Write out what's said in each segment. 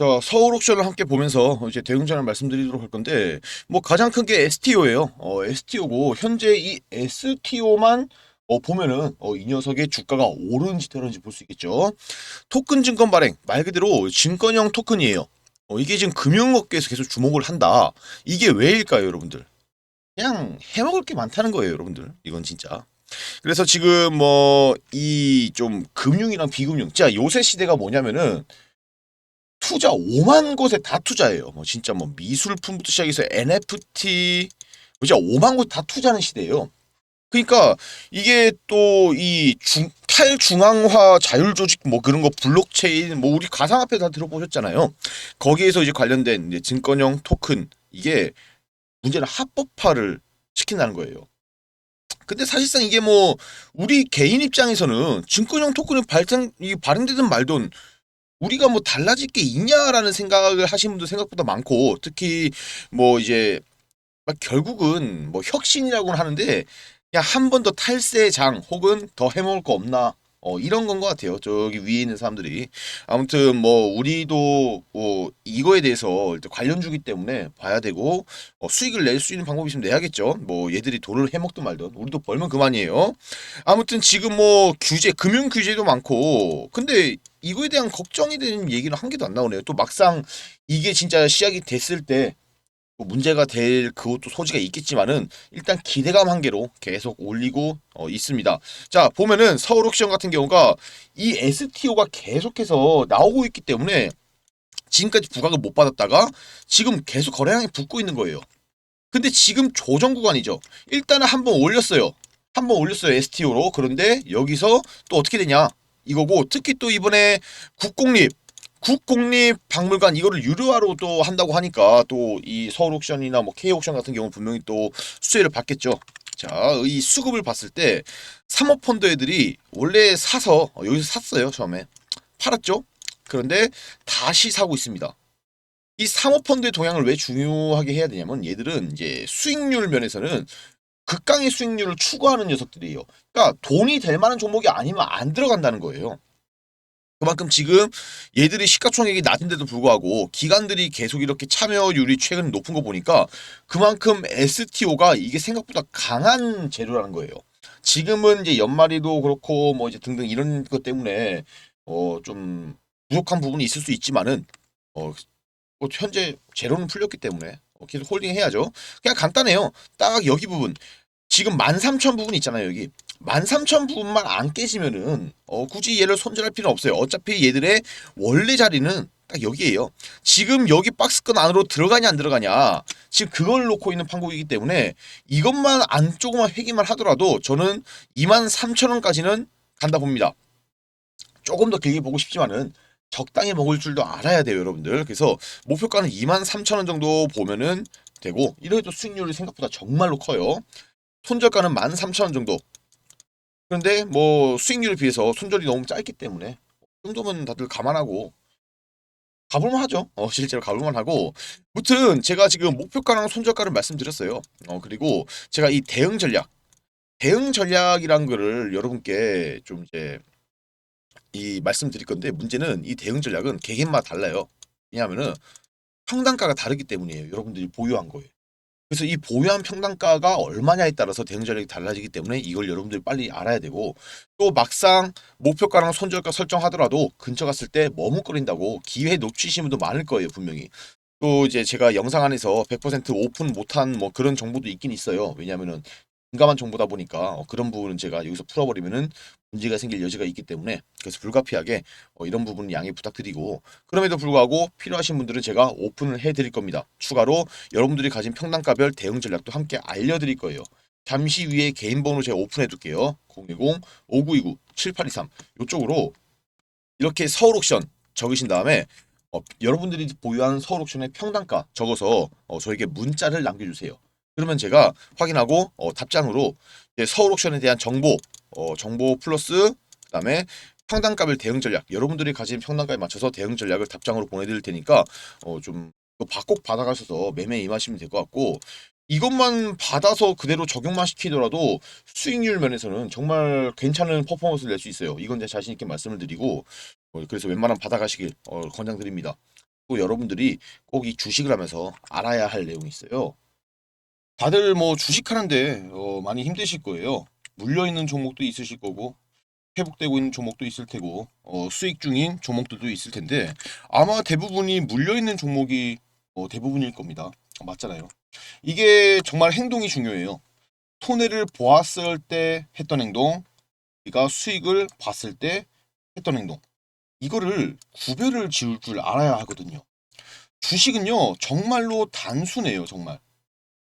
자, 서울 옥션을 함께 보면서 이제 대응전을 말씀드리도록 할 건데, 뭐 가장 큰 게 STO예요. 어, STO고 현재 이 STO만 어, 보면은 어, 이 녀석의 주가가 오르는지 내려는지 볼 수 있겠죠. 토큰 증권 발행 말 그대로 증권형 토큰이에요. 어, 이게 지금 금융업계에서 계속 주목을 한다. 이게 왜일까요, 여러분들? 그냥 해먹을 게 많다는 거예요, 여러분들. 이건 진짜. 그래서 지금 뭐 이 좀 금융이랑 비금융, 진짜 요새 시대가 뭐냐면은 투자 5만 곳에 다 투자해요. 뭐 진짜 뭐 미술품부터 시작해서 NFT 뭐 진짜 5만 곳 다 투자하는 시대예요. 그러니까 이게 또 이 탈중앙화 자율조직 뭐 그런 거 블록체인 뭐 우리 가상화폐 다 들어보셨잖아요. 거기에서 이제 관련된 이제 증권형 토큰 이게 문제는 합법화를 시킨다는 거예요. 근데 사실상 이게 뭐 우리 개인 입장에서는 증권형 토큰이 발생 이 발행되든 말든 우리가 뭐 달라질 게 있냐라는 생각을 하시는 분도 생각보다 많고 특히 뭐 이제 막 결국은 뭐 혁신이라고는 하는데 그냥 한 번 더 탈세장 혹은 더 해먹을 거 없나? 어 이런 건 것 같아요. 저기 위에 있는 사람들이. 아무튼 뭐 우리도 뭐 이거에 대해서 관련주기 때문에 봐야 되고 어, 수익을 낼 수 있는 방법이 있으면 내야겠죠. 뭐 얘들이 돈을 해먹든 말든. 우리도 벌면 그만이에요. 아무튼 지금 뭐 규제 금융 규제도 많고. 근데 이거에 대한 걱정이 되는 얘기는 한 개도 안 나오네요. 또 막상 이게 진짜 시작이 됐을 때뭐 문제가 될 그것도 소지가 있겠지만은 일단 기대감 한계로 계속 올리고 어, 있습니다. 자 보면은 서울 옥션 같은 경우가 이 STO가 계속해서 나오고 있기 때문에 지금까지 부각을 못 받았다가 지금 계속 거래량이 붙고 있는 거예요. 근데 지금 조정 구간이죠. 일단은 한번 올렸어요. 한번 올렸어요 STO로. 그런데 여기서 또 어떻게 되냐? 이거고 특히 또 이번에 국공립 국공립 박물관 이거를 유료화로 또 한다고 하니까 또 이 서울 옥션이나 뭐 K 옥션 같은 경우 분명히 또 수혜를 받겠죠. 자, 이 수급을 봤을 때 사모펀드 애들이 원래 사서 어, 여기서 샀어요 처음에 팔았죠. 그런데 다시 사고 있습니다. 이 사모펀드의 동향을 왜 중요하게 해야 되냐면 얘들은 이제 수익률 면에서는 극강의 수익률을 추구하는 녀석들이에요. 그러니까 돈이 될 만한 종목이 아니면 안 들어간다는 거예요. 그만큼 지금 얘들이 시가총액이 낮은데도 불구하고 기관들이 계속 이렇게 참여율이 최근 높은 거 보니까 그만큼 STO가 이게 생각보다 강한 재료라는 거예요. 지금은 이제 연말이도 그렇고 뭐 이제 등등 이런 것 때문에 어 좀 부족한 부분이 있을 수 있지만은 어뭐 현재 제로는 풀렸기 때문에 어, 계속 홀딩 해야죠. 그냥 간단해요. 딱 여기 부분 지금 13,000 부분 있잖아요 여기 13,000 부분만 안 깨지면은 어, 굳이 얘를 손절할 필요는 없어요. 어차피 얘들의 원래 자리는 딱 여기에요. 지금 여기 박스권 안으로 들어가냐 안 들어가냐 지금 그걸 놓고 있는 판국이기 때문에 이것만 안쪽만 회기만 하더라도 저는 23,000원까지는 간다 봅니다. 조금 더 길게 보고 싶지만은 적당히 먹을 줄도 알아야 돼요 여러분들. 그래서 목표가는 23,000원 정도 보면은 되고 이래도 수익률이 생각보다 정말로 커요. 손절가는 13,000원 정도. 그런데 뭐 수익률에 비해서 손절이 너무 짧기 때문에 이 정도면 다들 감안하고 가볼만 하죠. 어, 실제로 가볼만 하고. 무튼 제가 지금 목표가랑 손절가를 말씀드렸어요. 어, 그리고 제가 이 대응 전략, 대응 전략이란 거를 여러분께 좀 이제 이 말씀드릴 건데 문제는 이 대응 전략은 개개인마다 달라요. 왜냐하면은 평단가가 다르기 때문이에요. 여러분들이 보유한 거예요. 그래서 이 보유한 평단가가 얼마냐에 따라서 대응 전략이 달라지기 때문에 이걸 여러분들이 빨리 알아야 되고 또 막상 목표가랑 손절가 설정하더라도 근처 갔을 때 머뭇거린다고 기회 놓치신 분도 많을 거예요 분명히 또 이제 제가 영상 안에서 100% 오픈 못한 뭐 그런 정보도 있긴 있어요 왜냐면은 민감한 정보다 보니까 어, 그런 부분은 제가 여기서 풀어버리면은 문제가 생길 여지가 있기 때문에 그래서 불가피하게 어, 이런 부분은 양해 부탁드리고 그럼에도 불구하고 필요하신 분들은 제가 오픈을 해드릴 겁니다. 추가로 여러분들이 가진 평단가별 대응 전략도 함께 알려드릴 거예요. 잠시 위에 개인 번호 제가 오픈해 둘게요. 010-5929-7823 이쪽으로 이렇게 서울 옥션 적으신 다음에 어, 여러분들이 보유하는 서울 옥션의 평단가 적어서 어, 저에게 문자를 남겨주세요. 그러면 제가 확인하고 어, 답장으로 서울 옥션에 대한 정보, 어, 정보 플러스 그다음에 평단가별 대응 전략, 여러분들이 가진 평단가에 맞춰서 대응 전략을 답장으로 보내드릴 테니까 어, 좀 꼭 받아가셔서 매매 임하시면 될 것 같고 이것만 받아서 그대로 적용만 시키더라도 수익률 면에서는 정말 괜찮은 퍼포먼스를 낼 수 있어요. 이건 제 자신 있게 말씀을 드리고 어, 그래서 웬만하면 받아가시길 어, 권장드립니다. 또 여러분들이 꼭 이 주식을 하면서 알아야 할 내용이 있어요. 다들 뭐 주식하는데 어, 많이 힘드실 거예요. 물려 있는 종목도 있으실 거고 회복되고 있는 종목도 있을 테고 어, 수익 중인 종목들도 있을 텐데 아마 대부분이 물려 있는 종목이 어, 대부분일 겁니다. 맞잖아요. 이게 정말 행동이 중요해요. 손해를 보았을 때 했던 행동, 우리가 수익을 봤을 때 했던 행동. 이거를 구별을 지을 줄 알아야 하거든요. 주식은요, 정말로 단순해요, 정말.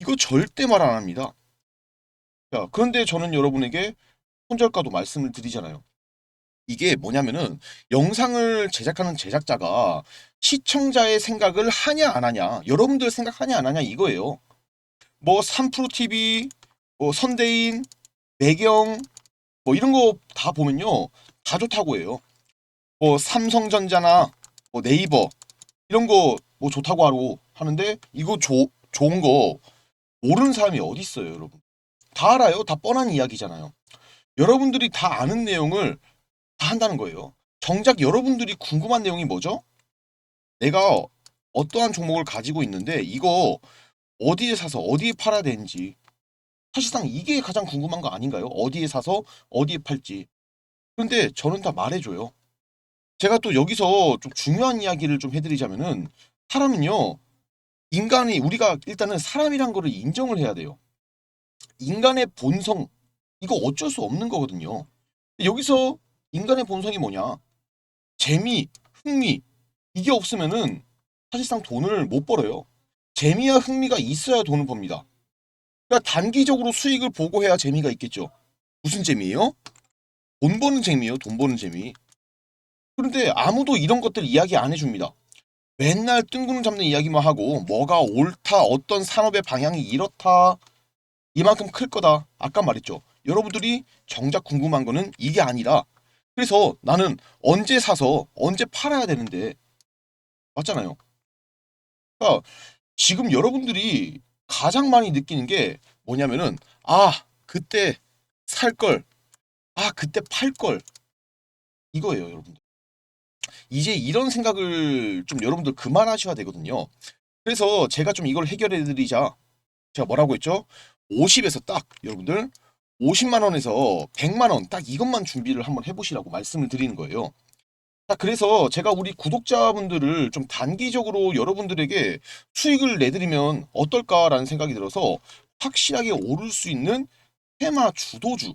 이거 절대 말 안 합니다. 자, 그런데 저는 여러분에게 손절가도 말씀을 드리잖아요. 이게 뭐냐면은 영상을 제작하는 제작자가 시청자의 생각을 하냐 안 하냐, 여러분들 생각하냐 안 하냐 이거예요. 뭐 3프로TV, 뭐 선대인, 매경 뭐 이런 거 다 보면요. 다 좋다고 해요. 뭐 삼성전자나 뭐 네이버 이런 거 뭐 좋다고 하고 하는데 이거 조, 좋은 거 모르는 사람이 어디 있어요, 여러분? 다 알아요. 다 뻔한 이야기잖아요. 여러분들이 다 아는 내용을 다 한다는 거예요. 정작 여러분들이 궁금한 내용이 뭐죠? 내가 어떠한 종목을 가지고 있는데 이거 어디에 사서 어디에 팔아야 되는지 사실상 이게 가장 궁금한 거 아닌가요? 어디에 사서 어디에 팔지. 그런데 저는 다 말해줘요. 제가 또 여기서 좀 중요한 이야기를 좀 해드리자면은 사람은요 인간이 우리가 일단은 사람이란 거를 인정을 해야 돼요. 인간의 본성 이거 어쩔 수 없는 거거든요. 여기서 인간의 본성이 뭐냐? 재미, 흥미 이게 없으면은 사실상 돈을 못 벌어요. 재미와 흥미가 있어야 돈을 법니다. 그러니까 단기적으로 수익을 보고 해야 재미가 있겠죠. 무슨 재미예요? 돈 버는 재미예요. 돈 버는 재미. 그런데 아무도 이런 것들 이야기 안 해줍니다. 맨날 뜬구름 잡는 이야기만 하고 뭐가 옳다, 어떤 산업의 방향이 이렇다, 이만큼 클 거다. 아까 말했죠. 여러분들이 정작 궁금한 거는 이게 아니라 그래서 나는 언제 사서 언제 팔아야 되는데 맞잖아요. 그러니까 지금 여러분들이 가장 많이 느끼는 게 뭐냐면은 아 그때 살 걸, 아 그때 팔 걸 이거예요, 여러분들. 이제 이런 생각을 좀 여러분들 그만하셔야 되거든요. 그래서 제가 좀 이걸 해결해 드리자. 제가 뭐라고 했죠? 50에서 딱 여러분들 50만 원에서 100만 원 딱 이것만 준비를 한번 해보시라고 말씀을 드리는 거예요. 자, 그래서 제가 우리 구독자분들을 좀 단기적으로 여러분들에게 수익을 내드리면 어떨까라는 생각이 들어서 확실하게 오를 수 있는 테마 주도주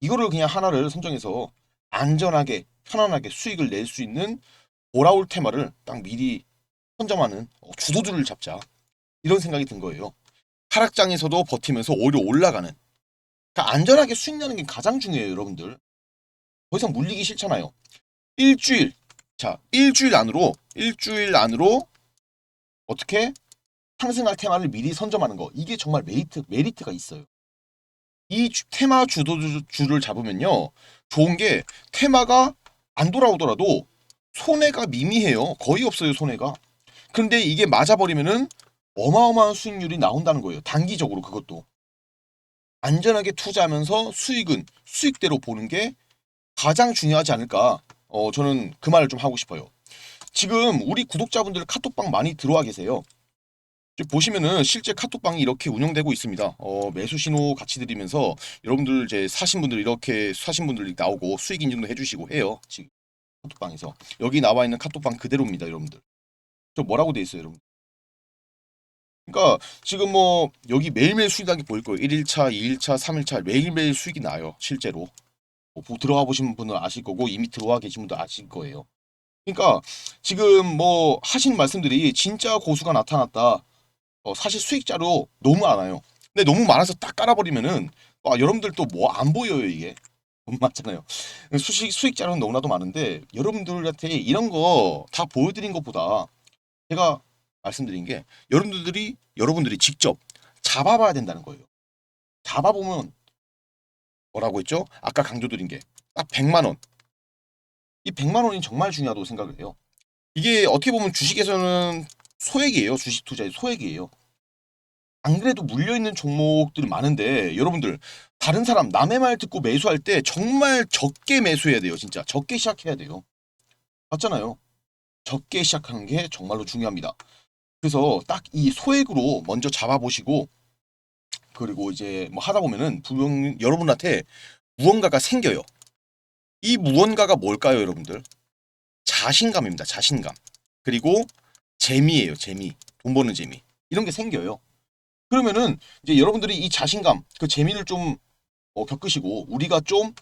이거를 그냥 하나를 선정해서 안전하게 편안하게 수익을 낼 수 있는 돌아올 테마를 딱 미리 선점하는 어, 주도주를 잡자 이런 생각이 든 거예요. 하락장에서도 버티면서 오히려 올라가는 그러니까 안전하게 수익 내는 게 가장 중요해요, 여러분들. 더 이상 물리기 싫잖아요. 일주일. 자, 일주일 안으로 일주일 안으로 어떻게 상승할 테마를 미리 선점하는 거. 이게 정말 메리트 메리트가 있어요. 이 주- 테마 주도주를 잡으면요. 좋은 게 테마가 안 돌아오더라도 손해가 미미해요. 거의 없어요, 손해가. 근데 이게 맞아버리면은 어마어마한 수익률이 나온다는 거예요. 단기적으로 그것도. 안전하게 투자하면서 수익은 수익대로 보는 게 가장 중요하지 않을까. 어, 저는 그 말을 좀 하고 싶어요. 지금 우리 구독자분들 카톡방 많이 들어와 계세요. 보시면은 실제 카톡방이 이렇게 운영되고 있습니다. 어, 매수 신호 같이 드리면서 여러분들 이제 사신 분들 이렇게 사신 분들이 나오고 수익 인증도 해주시고 해요. 지금 카톡방에서 여기 나와 있는 카톡방 그대로입니다, 여러분들. 저 뭐라고 돼 있어요, 여러분? 그러니까 지금 뭐 여기 매일매일 수익 나게 보일 거예요. 1일차, 2일차, 3일차 매일매일 수익이 나요. 실제로. 뭐 보- 들어가 보신 분은 아실 거고 이미 들어와 계신 분도 아실 거예요. 그러니까 지금 뭐 하신 말씀들이 진짜 고수가 나타났다. 어, 사실 수익자로 너무 많아요. 근데 너무 많아서 딱 깔아버리면은 아, 여러분들 또 뭐 안 보여요 이게. 맞잖아요. 수익 수익 자료는 너무나도 많은데 여러분들한테 이런 거 다 보여드린 것보다 제가 말씀드린 게 여러분들이 여러분들이 직접 잡아봐야 된다는 거예요. 잡아보면 뭐라고 했죠? 아까 강조드린 게 딱 100만 원. 이 100만 원이 정말 중요하다고 생각을 해요. 이게 어떻게 보면 주식에서는 소액이에요. 주식 투자의 소액이에요. 안 그래도 물려 있는 종목들이 많은데 여러분들 다른 사람 남의 말 듣고 매수할 때 정말 적게 매수해야 돼요. 진짜 적게 시작해야 돼요. 맞잖아요. 적게 시작하는 게 정말로 중요합니다. 그래서 딱 이 소액으로 먼저 잡아보시고 그리고 이제 뭐 하다 보면은 분명 여러분한테 무언가가 생겨요. 이 무언가가 뭘까요, 여러분들? 자신감입니다. 자신감. 그리고 재미예요, 재미. 돈 버는 재미. 이런 게 생겨요. 그러면은 이제 여러분들이 이 자신감, 그 재미를 좀 어, 겪으시고 우리가 좀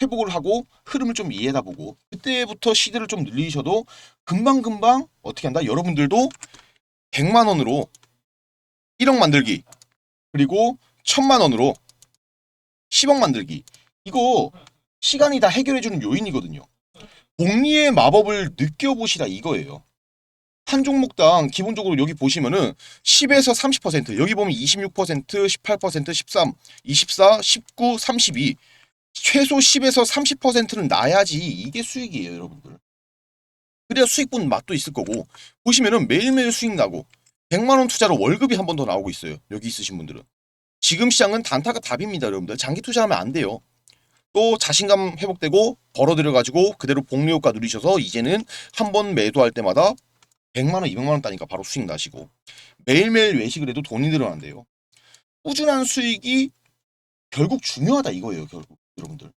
회복을 하고 흐름을 좀 이해하다 보고 그때부터 시드를 좀 늘리셔도 금방금방 어떻게 한다? 여러분들도 100만 원으로 1억 만들기 그리고 1000만 원으로 10억 만들기 이거 시간이 다 해결해주는 요인이거든요. 복리의 마법을 느껴보시라 이거예요. 한 종목당 기본적으로 여기 보시면은 10에서 30% 여기 보면 26% 18% 13 24 19 32 최소 10에서 30%는 나야지. 이게 수익이에요 여러분들. 그래야 수익 본 맛도 있을 거고. 보시면은 매일매일 수익 나고 100만원 투자로 월급이 한 번 더 나오고 있어요 여기 있으신 분들은. 지금 시장은 단타가 답입니다 여러분들. 장기 투자하면 안 돼요. 또 자신감 회복되고 벌어들여 가지고 그대로 복리 효과 누리셔서 이제는 한 번 매도할 때마다 100만 원, 200만 원 따니까 바로 수익 나시고 매일매일 외식을 해도 돈이 늘어난대요. 꾸준한 수익이 결국 중요하다 이거예요, 결국 여러분들.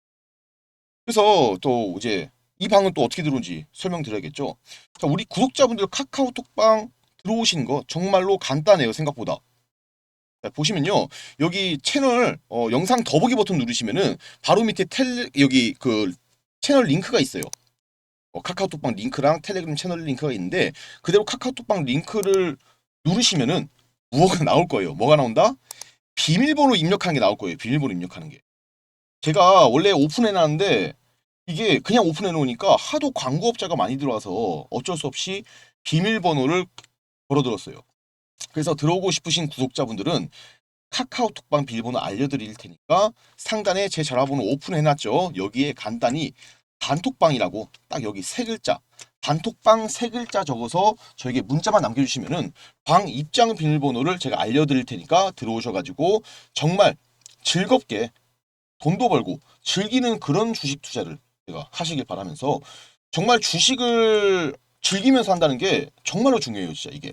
그래서 또 이제 이 방은 또 어떻게 들어온지 설명드려야겠죠. 자, 우리 구독자분들 카카오톡방 들어오시는 거 정말로 간단해요, 생각보다. 자, 보시면요. 여기 채널 어, 영상 더보기 버튼 누르시면은 바로 밑에 텔 여기 그 채널 링크가 있어요. 어, 카카오톡방 링크랑 텔레그램 채널 링크가 있는데 그대로 카카오톡방 링크를 누르시면은 무엇가 나올 거예요. 뭐가 나온다? 비밀번호 입력하는 게 나올 거예요. 비밀번호 입력하는 게. 제가 원래 오픈해 놨는데 이게 그냥 오픈해 놓으니까 하도 광고업자가 많이 들어와서 어쩔 수 없이 비밀번호를 걸어들었어요. 그래서 들어오고 싶으신 구독자분들은 카카오톡방 비밀번호 알려드릴 테니까 상단에 제 전화번호 오픈해 놨죠. 여기에 간단히 단톡방이라고 딱 여기 세 글자 단톡방 세 글자 적어서 저에게 문자만 남겨주시면은 방 입장 비밀번호를 제가 알려드릴 테니까 들어오셔가지고 정말 즐겁게 돈도 벌고 즐기는 그런 주식 투자를 제가 하시길 바라면서 정말 주식을 즐기면서 한다는 게 정말로 중요해요 진짜 이게